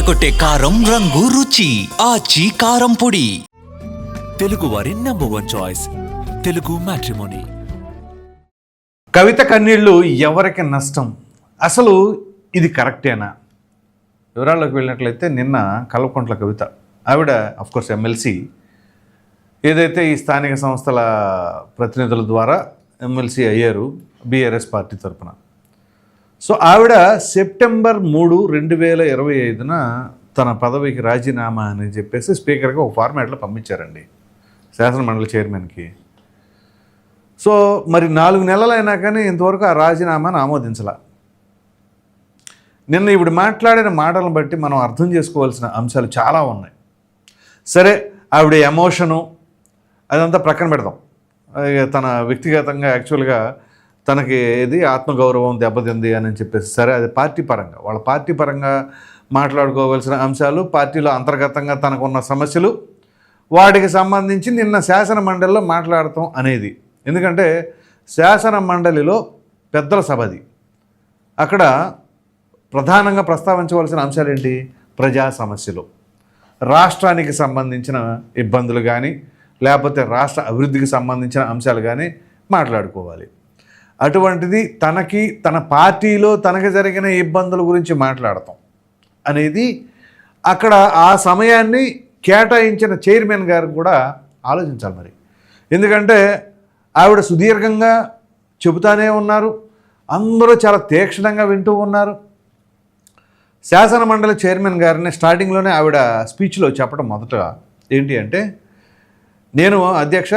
అదరకొట్టే కారం రంగు రుచి. ఆచి కారం పొడి. తెలుగువారి number one choice Telugu matrimony Kavitha కన్నీళ్ళు ఎవరికి నష్టం? అసలు ఇది కరెక్టేనా? వివరాల్లోకి వెళ్ళినట్లయితే నిన్న కల్వకుంట్ల కవిత ఆవిడ కోర్స్ ఎమ్మెల్సీ ఏదైతే ఈ స్థానిక సంస్థల ప్రతినిధుల ద్వారా ఎమ్మెల్సీ అయ్యారు బీఆర్ఎస్ పార్టీ తరఫున సో ఆవిడ సెప్టెంబర్ మూడు రెండు వేల ఇరవై ఐదున తన పదవికి రాజీనామా అని చెప్పేసి స్పీకర్గా ఒక ఫార్మాట్లో పంపించారండి. శాసనమండలి చైర్మన్కి. సో మరి నాలుగు నెలలైనా కానీ ఇంతవరకు ఆ రాజీనామాను ఆమోదించాల. నిన్న ఇప్పుడు మాట్లాడిన మాటలను బట్టి మనం అర్థం చేసుకోవాల్సిన అంశాలు చాలా ఉన్నాయి. సరే ఆవిడ ఎమోషను అదంతా ప్రక్కన పెడదాం. తన వ్యక్తిగతంగా యాక్చువల్గా తనకి ఏది ఆత్మగౌరవం దెబ్బతింది అని చెప్పేసి సరే అది పార్టీ పరంగా. వాళ్ళ పార్టీ పరంగా మాట్లాడుకోవాల్సిన అంశాలు పార్టీలో అంతర్గతంగా తనకున్న సమస్యలు వాటికి సంబంధించి నిన్న శాసన మండలిలో మాట్లాడటం అనేది. ఎందుకంటే శాసన మండలిలో పెద్దల సభది అక్కడ ప్రధానంగా ప్రస్తావించవలసిన అంశాలు ఏంటి? ప్రజా సమస్యలు. రాష్ట్రానికి సంబంధించిన ఇబ్బందులు కానీ లేకపోతే రాష్ట్ర అభివృద్ధికి సంబంధించిన అంశాలు కానీ మాట్లాడుకోవాలి. అటువంటిది తనకి తన పార్టీలో తనకి జరిగిన ఇబ్బందుల గురించి మాట్లాడతాం. అనేది అక్కడ ఆ సమయాన్ని కేటాయించిన చైర్మన్ గారు కూడా ఆలోచించాలి మరి. ఎందుకంటే ఆవిడ సుదీర్ఘంగా చెబుతానే ఉన్నారు. అందరూ చాలా తీక్షణంగా వింటూ ఉన్నారు. శాసనమండలి చైర్మన్ గారిని స్టార్టింగ్లోనే ఆవిడ స్పీచ్లో చెప్పడం మొదట ఏంటి అంటే నేను అధ్యక్ష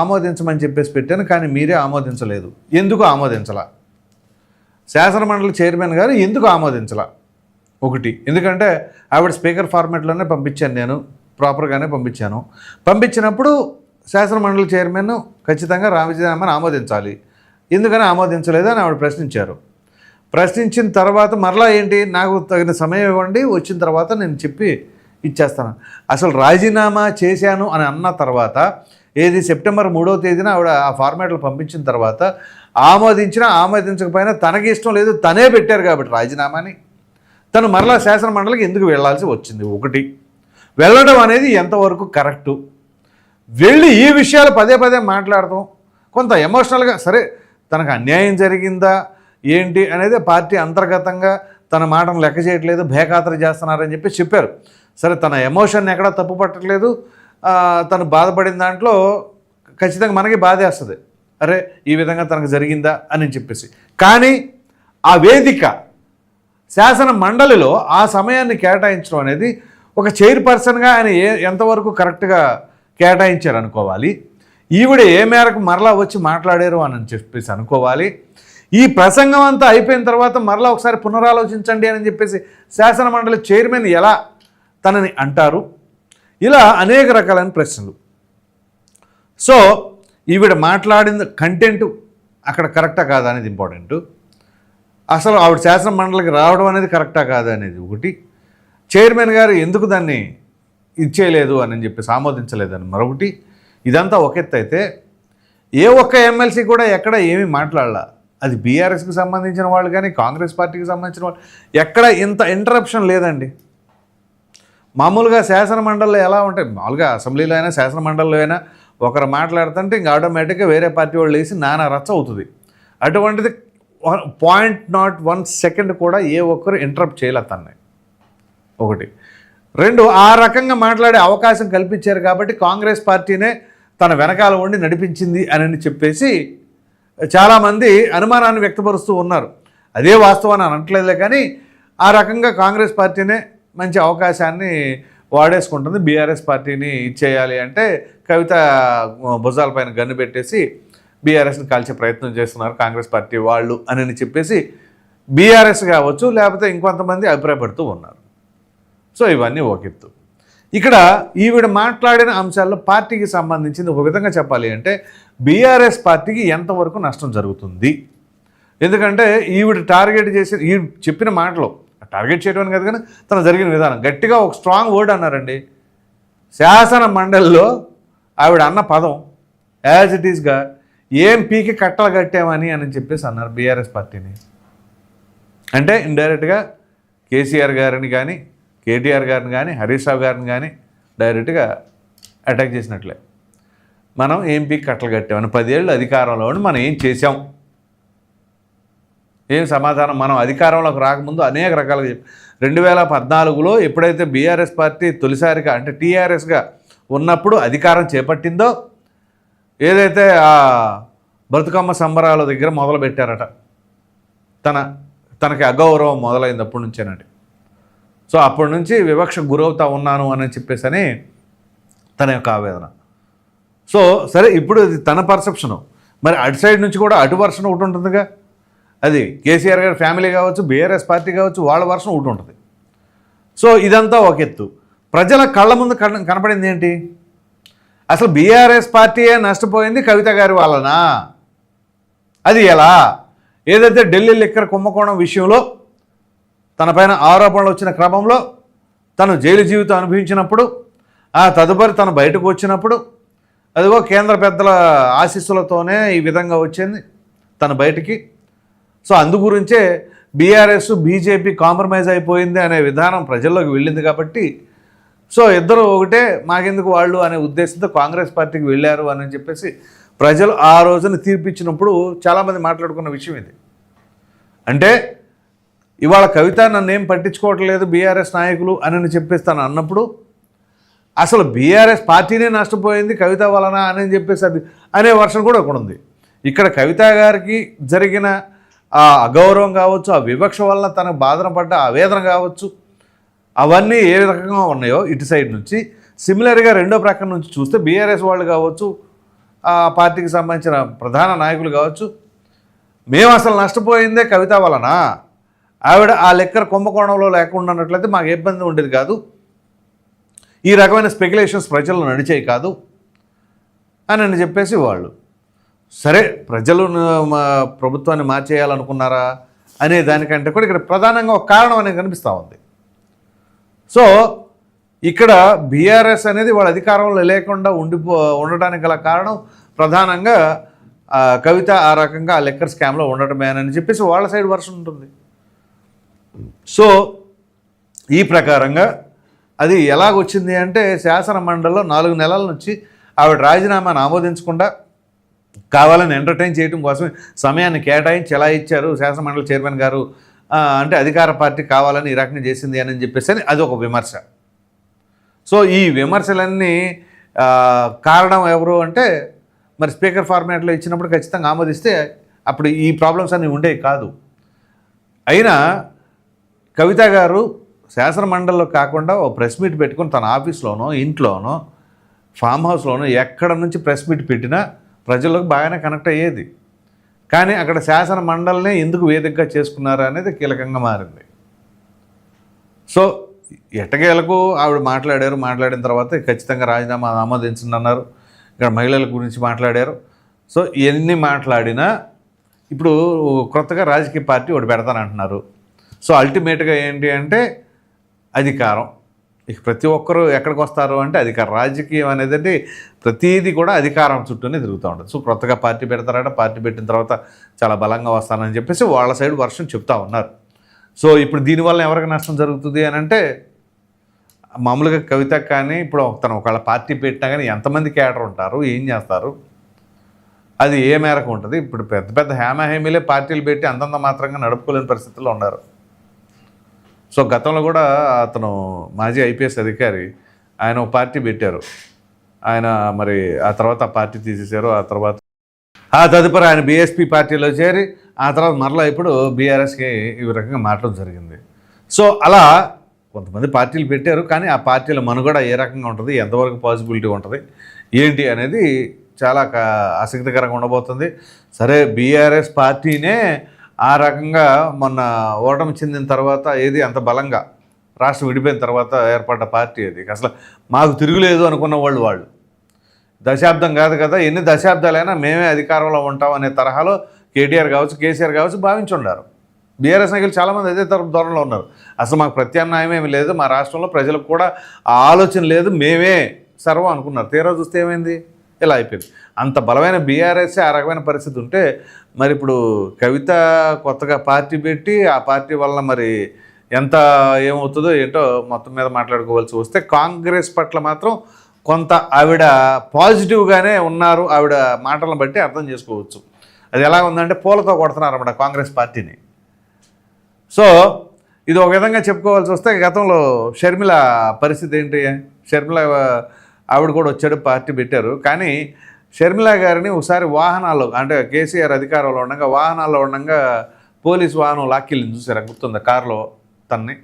ఆమోదించమని చెప్పేసి పెట్టాను కానీ మీరే ఆమోదించలేదు. ఎందుకు ఆమోదించలా? శాసనమండలి చైర్మన్ గారు ఎందుకు ఆమోదించలా? ఒకటి. ఎందుకంటే ఆవిడ స్పీకర్ ఫార్మాట్లోనే పంపించాను నేను ప్రాపర్గానే పంపించాను. పంపించినప్పుడు శాసనమండలి చైర్మన్ ఖచ్చితంగా రామజీనామాని ఆమోదించాలి. ఎందుకని ఆమోదించలేదు అని ఆవిడ ప్రశ్నించారు. ప్రశ్నించిన తర్వాత మరలా ఏంటి? నాకు తగిన సమయం ఇవ్వండి వచ్చిన తర్వాత నేను చెప్పి ఇచ్చేస్తాను. అసలు రాజీనామా చేశాను అని అన్న తర్వాత ఏది సెప్టెంబర్ మూడో తేదీన ఆవిడ ఆ ఫార్మాట్లో పంపించిన తర్వాత ఆమోదించినా ఆమోదించకపోయినా తనకి ఇష్టం లేదు తనే పెట్టారు కాబట్టి రాజీనామాని. తను మరలా శాసన మండలికి ఎందుకు వెళ్ళాల్సి వచ్చింది? ఒకటి వెళ్ళడం అనేది ఎంతవరకు కరెక్టు? వెళ్ళి ఈ విషయాలు పదే పదే మాట్లాడతాం. కొంత ఎమోషనల్గా సరే తనకు అన్యాయం జరిగిందా? ఏంటి? అనేది పార్టీ అంతర్గతంగా తన మాటను లెక్క చేయట్లేదు భేఖాతర చేస్తున్నారని చెప్పి చెప్పారు. సరే తన ఎమోషన్ ఎక్కడా తప్పు పట్టట్లేదు తను బాధపడిన దాంట్లో ఖచ్చితంగా మనకి బాధేస్తుంది అరే ఈ విధంగా తనకు జరిగిందా అని చెప్పేసి. కానీ ఆ వేదిక శాసన మండలిలో ఆ సమయాన్ని కేటాయించడం అనేది ఒక చైర్పర్సన్గా ఆయన ఏ ఎంతవరకు కరెక్ట్గా కేటాయించారు అనుకోవాలి. ఈవిడ ఏ మేరకు మరలా వచ్చి మాట్లాడారు అని చెప్పేసి అనుకోవాలి. ఈ ప్రసంగం అంతా అయిపోయిన తర్వాత మరలా ఒకసారి పునరాలోచించండి అని చెప్పేసి శాసన మండలి చైర్మన్ ఎలా తనని అంటారు. ఇలా అనేక రకాలైన ప్రశ్నలు. సో ఈవిడ మాట్లాడిన కంటెంట్ అక్కడ కరెక్టా కాదా అనేది ఇంపార్టెంట్. అసలు ఆవిడ శాసన మండలికి రావడం అనేది కరెక్టా కాదా అనేది ఒకటి. చైర్మన్ గారు ఎందుకు దాన్ని ఇచ్చేయలేదు అని చెప్పేసి ఆమోదించలేదని మరొకటి. ఇదంతా ఒక ఎత్తు అయితే ఏ ఒక్క ఎమ్మెల్సీ కూడా ఎక్కడ ఏమీ మాట్లాడాల. అది బీఆర్ఎస్కి సంబంధించిన వాళ్ళు కానీ కాంగ్రెస్ పార్టీకి సంబంధించిన వాళ్ళు. ఎక్కడ ఇంత ఇంటరప్షన్ లేదండి. మామూలుగా శాసన మండలిలో ఎలా ఉంటాయి మామూలుగా అసెంబ్లీలో అయినా శాసన మండలిలో అయినా ఒకరు మాట్లాడుతుంటే ఇంకా ఆటోమేటిక్గా వేరే పార్టీ వాళ్ళు వేసి నానా రచ్చ అవుతుంది. అటువంటిది పాయింట్ నాట్ వన్ సెకండ్ కూడా ఏ ఒక్కరు ఇంటరప్ట్ చేయలేదు తన్ని. ఒకటి. రెండు ఆ రకంగా మాట్లాడే అవకాశం కల్పించారు కాబట్టి కాంగ్రెస్ పార్టీనే తన వెనకాల ఉండి నడిపించింది అని చెప్పేసి చాలామంది అనుమానాన్ని వ్యక్తపరుస్తూ ఉన్నారు. అదే వాస్తవాన్ని అనట్లేదులే కానీ ఆ రకంగా కాంగ్రెస్ పార్టీనే మంచి అవకాశాన్ని వాడేసుకుంటుంది. బీఆర్ఎస్ పార్టీని ఇచ్చేయాలి అంటే కవిత భుజాలపైన గన్ను పెట్టేసి బీఆర్ఎస్ని కాల్చే ప్రయత్నం చేస్తున్నారు కాంగ్రెస్ పార్టీ వాళ్ళు అని చెప్పేసి బీఆర్ఎస్ కావచ్చు లేకపోతే ఇంకొంతమంది అభిప్రాయపడుతూ ఉన్నారు. సో ఇవన్నీ ఓకెత్తు ఇక్కడ ఈవిడ మాట్లాడిన అంశాల్లో పార్టీకి సంబంధించింది ఒక విధంగా చెప్పాలి అంటే బీఆర్ఎస్ పార్టీకి ఎంతవరకు నష్టం జరుగుతుంది? ఎందుకంటే ఈవిడ టార్గెట్ చేసి ఈ చెప్పిన మాటలు టార్గెట్ చేయడం కాదు కానీ తను జరిగిన విధానం. గట్టిగా ఒక స్ట్రాంగ్ వర్డ్ అన్నారండి. శాసన మండలిలో ఆవిడ అన్న పదం యాజ్ ఇట్ ఈస్గా ఏం పీకి కట్టలు కట్టామని అని చెప్పేసి అన్నారు బీఆర్ఎస్ పార్టీని. అంటే ఇండైరెక్ట్గా కేసీఆర్ గారిని కానీ కేటీఆర్ గారిని కానీ హరీష్ రావు గారిని కానీ డైరెక్ట్గా అటాక్ చేసినట్లే. మనం ఏం పీకి కట్టలు కట్టామని పదేళ్ళు అధికారంలో మనం ఏం చేసాం ఏం సమాధానం? మనం అధికారంలోకి రాకముందు అనేక రకాలుగా చెప్పి రెండు వేల పద్నాలుగులో ఎప్పుడైతే బీఆర్ఎస్ పార్టీ తొలిసారిగా అంటే టీఆర్ఎస్గా ఉన్నప్పుడు అధికారం చేపట్టిందో ఏదైతే ఆ బతుకమ్మ సంబరాల దగ్గర మొదలుపెట్టారట తన తనకి అగౌరవం మొదలైంది అప్పటి నుంచేనండి. సో అప్పటి నుంచి వివక్ష గురవుతా ఉన్నాను అని చెప్పేసి అని తన యొక్క ఆవేదన. సో సరే ఇప్పుడు ఇది తన పర్సెప్షను. మరి అటు సైడ్ నుంచి కూడా అటు వర్షన్ ఒకటి ఉంటుందిగా? అది కేసీఆర్ గారి ఫ్యామిలీ కావచ్చు బీఆర్ఎస్ పార్టీ కావచ్చు వాళ్ళ వర్షం ఒకటి ఉంటుంది. సో ఇదంతా ఒక ఎత్తు. ప్రజల కళ్ళ ముందు కన కనపడింది ఏంటి? అసలు బీఆర్ఎస్ పార్టీయే నష్టపోయింది కవిత గారి వలన అది ఎలా? ఏదైతే ఢిల్లీ లిక్కర్ కుంభకోణం విషయంలో తన పైన ఆరోపణలు వచ్చిన క్రమంలో తను జైలు జీవితం అనుభవించినప్పుడు ఆ తదుపరి తను బయటకు వచ్చినప్పుడు అదిగో కేంద్ర పెద్దల ఆశీస్సులతోనే ఈ విధంగా వచ్చింది తను బయటికి. సో అందు గురించే బీఆర్ఎస్ బీజేపీ కాంప్రమైజ్ అయిపోయింది అనే విధానం ప్రజల్లోకి వెళ్ళింది కాబట్టి సో ఇద్దరు ఒకటే మాకెందుకు వాళ్ళు అనే ఉద్దేశంతో కాంగ్రెస్ పార్టీకి వెళ్ళారు అని చెప్పేసి ప్రజలు ఆ రోజున తీర్పిచ్చినప్పుడు చాలామంది మాట్లాడుకున్న విషయం ఇది. అంటే ఇవాళ కవిత నన్ను ఏం పట్టించుకోవట్లేదు బీఆర్ఎస్ నాయకులు అని చెప్పేస్తాను అన్నప్పుడు అసలు బీఆర్ఎస్ పార్టీనే నష్టపోయింది కవిత వలన అని చెప్పేసి అది అనే వర్షం కూడా ఒకటి ఉంది. ఇక్కడ కవిత గారికి జరిగిన ఆ అగౌరవం కావచ్చు ఆ వివక్ష వలన తనకు బాధన పడ్డ ఆవేదన కావచ్చు అవన్నీ ఏ రకంగా ఉన్నాయో ఇటు సైడ్ నుంచి. సిమిలర్గా రెండో ప్రక్కన నుంచి చూస్తే బీఆర్ఎస్ వాళ్ళు కావచ్చు ఆ పార్టీకి సంబంధించిన ప్రధాన నాయకులు కావచ్చు మేము అసలు నష్టపోయిందే కవిత వలన. ఆవిడ ఆ లెక్కర కుంభకోణంలో లేకుండా ఉన్నట్లయితే మాకు ఇబ్బంది ఉండేది కాదు. ఈ రకమైన స్పెక్యులేషన్స్ ప్రజల్లో నడిచేవి కాదు అని అని చెప్పేసి వాళ్ళు. సరే ప్రజలు మా ప్రభుత్వాన్ని మార్చేయాలనుకున్నారా అనే దానికంటే కూడా ఇక్కడ ప్రధానంగా ఒక కారణం అనేది కనిపిస్తూ ఉంది. సో ఇక్కడ బీఆర్ఎస్ అనేది వాళ్ళ అధికారంలో లేకుండా ఉండిపో ఉండడానికి గల కారణం ప్రధానంగా కవిత ఆ రకంగా ఆ లెక్కర్ స్కామ్లో ఉండటమే అని చెప్పేసి వాళ్ళ సైడ్ వర్షన్ ఉంటుంది. సో ఈ ప్రకారంగా అది ఎలాగొచ్చింది అంటే శాసన మండలిలో నాలుగు నెలల నుంచి ఆవిడ రాజీనామాను ఆమోదించకుండా కావాలని ఎంటర్టైన్ చేయడం కోసం సమయాన్ని కేటాయించి ఎలా ఇచ్చారు శాసనమండలి చైర్మన్ గారు. అంటే అధికార పార్టీ కావాలని ఈ రకంగా చేసింది అని చెప్పేసి అని అది ఒక విమర్శ. సో ఈ విమర్శలన్నీ కారణం ఎవరు అంటే మరి స్పీకర్ ఫార్మాట్లో ఇచ్చినప్పుడు ఖచ్చితంగా ఆమోదిస్తే అప్పుడు ఈ ప్రాబ్లమ్స్ అన్నీ ఉండేవి కాదు. అయినా కవిత గారు శాసనమండలిలో కాకుండా ఓ ప్రెస్ మీట్ పెట్టుకుని తన ఆఫీస్లోనో ఇంట్లోనో ఫామ్ హౌస్లోనో ఎక్కడ నుంచి ప్రెస్ మీట్ పెట్టినా ప్రజలకు బాగానే కనెక్ట్ అయ్యేది. కానీ అక్కడ శాసన మండలినే ఎందుకు వేదికగా చేసుకున్నారా అనేది కీలకంగా మారింది. సో ఎట్టకేలకు ఆవిడ మాట్లాడారు మాట్లాడిన తర్వాత ఖచ్చితంగా రాజీనామా ఆమోదించండి అన్నారు ఇక్కడ మహిళల గురించి మాట్లాడారు. సో ఎన్ని మాట్లాడినా ఇప్పుడు క్రొత్తగా రాజకీయ పార్టీ ఒకటి పెడతానంటున్నారు. సో అల్టిమేట్గా ఏంటి అంటే అధికారం. ఇక ప్రతి ఒక్కరూ ఎక్కడికి వస్తారు అంటే అధికార రాజకీయం అనేది అంటే ప్రతీది కూడా అధికారం చుట్టూనే తిరుగుతూ ఉంటుంది. సో కొత్తగా పార్టీ పెడతారట పార్టీ పెట్టిన తర్వాత చాలా బలంగా వస్తానని చెప్పేసి వాళ్ళ సైడ్ వర్షం చెప్తా ఉన్నారు. సో ఇప్పుడు దీనివల్ల ఎవరికి నష్టం జరుగుతుంది అని అంటే మామూలుగా కవిత కానీ ఇప్పుడు తను ఒకవేళ పార్టీ పెట్టినా కానీ ఎంతమంది క్యాడర్ ఉంటారు ఏం చేస్తారు? అది ఏ మేరకు ఉంటుంది? ఇప్పుడు పెద్ద పెద్ద హేమహేమీలే పార్టీలు పెట్టి అంతంత మాత్రంగా నడుపుకోలేని పరిస్థితుల్లో ఉన్నారు. సో గతంలో కూడా అతను మాజీ ఐపీఎస్ అధికారి ఆయన ఒక పార్టీ పెట్టారు. ఆయన మరి ఆ తర్వాత ఆ పార్టీ తీసేశారు ఆ తర్వాత ఆ తదుపరి ఆయన బీఎస్పీ పార్టీలో చేరి ఆ తర్వాత మరలా ఇప్పుడు బీఆర్ఎస్కి ఈ రకంగా మారడం జరిగింది. సో అలా కొంతమంది పార్టీలు పెట్టారు కానీ ఆ పార్టీల మనుగడ ఏ రకంగా ఉంటుంది ఎంతవరకు పాసిబిలిటీ ఉంటుంది ఏంటి అనేది చాలా ఆసక్తికరంగా ఉండబోతుంది. సరే బీఆర్ఎస్ పార్టీనే ఆ రకంగా మొన్న ఓటమి చెందిన తర్వాత ఏది అంత బలంగా రాష్ట్రం విడిపోయిన తర్వాత ఏర్పడ్డ పార్టీ అది. అసలు మాకు తిరుగులేదు అనుకున్న వాళ్ళు వాళ్ళు. దశాబ్దం కాదు కదా ఎన్ని దశాబ్దాలైనా మేమే అధికారంలో ఉంటాం అనే తరహాలో కేటీఆర్ కావచ్చు కేసీఆర్ కావచ్చు భావించుండారు బీఆర్ఎస్ నాయకులు చాలామంది అదే తరపు ధోరణిలో ఉన్నారు. అసలు మాకు ప్రత్యామ్నాయం ఏమి లేదు మా రాష్ట్రంలో ప్రజలకు కూడా ఆ ఆలోచన లేదు మేమే సర్వం అనుకున్నారు. తీరా చూస్తే ఏమైంది? ఇలా అయిపోయింది. అంత బలమైన బీఆర్ఎస్ ఆ రకమైన పరిస్థితి ఉంటే మరి ఇప్పుడు కవిత కొత్తగా పార్టీ పెట్టి ఆ పార్టీ వల్ల మరి ఎంత ఏమవుతుందో ఏంటో మొత్తం మీద మాట్లాడుకోవాల్సి వస్తే కాంగ్రెస్ పట్ల మాత్రం కొంత ఆవిడ పాజిటివ్గానే ఉన్నారు. ఆవిడ మాటలను బట్టి అర్థం చేసుకోవచ్చు. అది ఎలా ఉందంటే పూలతో కొడుతున్నారు అన్నమాట కాంగ్రెస్ పార్టీని. సో ఇది ఒక విధంగా చెప్పుకోవాల్సి వస్తే గతంలో షర్మిల పరిస్థితి ఏంటి? షర్మిల ఆవిడ కూడా వచ్చాడు పార్టీ పెట్టారు. కానీ షర్మిల గారిని ఒకసారి వాహనాల్లో అంటే కేసీఆర్ అధికారంలో ఉండగా వాహనాల్లో ఉండగా పోలీస్ వాహనం లాక్కెళ్ళింది చూసారా? గుర్తుందా? కారులో తన్ని.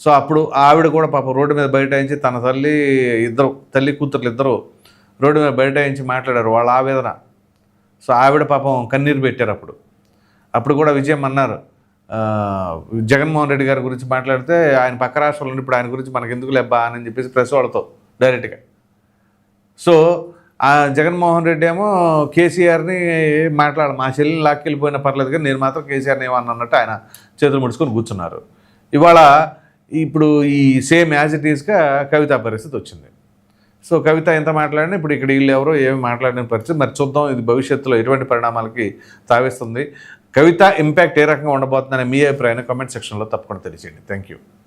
సో అప్పుడు ఆవిడ కూడా పాపం రోడ్డు మీద బయటాయించి తన తల్లి ఇద్దరు తల్లి కూతుర్లు ఇద్దరు రోడ్డు మీద బయటాయించి మాట్లాడారు వాళ్ళ ఆవేదన. సో ఆవిడ పాపం కన్నీరు పెట్టారు అప్పుడు. అప్పుడు కూడా విజయం అన్నారు. జగన్మోహన్ రెడ్డి గారి గురించి మాట్లాడితే ఆయన పక్క రాష్ట్రంలో ఇప్పుడు ఆయన గురించి మనకెందుకు ఎందుకు లెబ్బా అని చెప్పేసి ప్రెస్ వాళ్ళతో డైరెక్ట్గా. సో ఆ జగన్మోహన్ రెడ్డి ఏమో కేసీఆర్ని మాట్లాడ మా చెల్లిని లాక్కెళ్ళిపోయినా పర్లేదు కానీ నేను మాత్రం కేసీఆర్ని ఏమన్నా అన్నట్టు ఆయన చేతులు ముడుచుకొని కూర్చున్నారు. ఇవాళ ఇప్పుడు ఈ సేమ్ యాజ్ ఇట్ ఈస్గా కవిత పరిస్థితి వచ్చింది. సో కవిత ఎంత మాట్లాడినా ఇప్పుడు ఇక్కడ వీళ్ళు ఎవరో ఏమి మాట్లాడిన పరిస్థితి. మరి చూద్దాం ఇది భవిష్యత్తులో ఎటువంటి పరిణామాలకి తావిస్తుంది. కవిత ఇంపాక్ట్ ఏ రకంగా ఉండబోతుందనే మీ అభిప్రాయాన్ని కామెంట్ సెక్షన్లో తప్పకుండా తెలియజేయండి. Thank you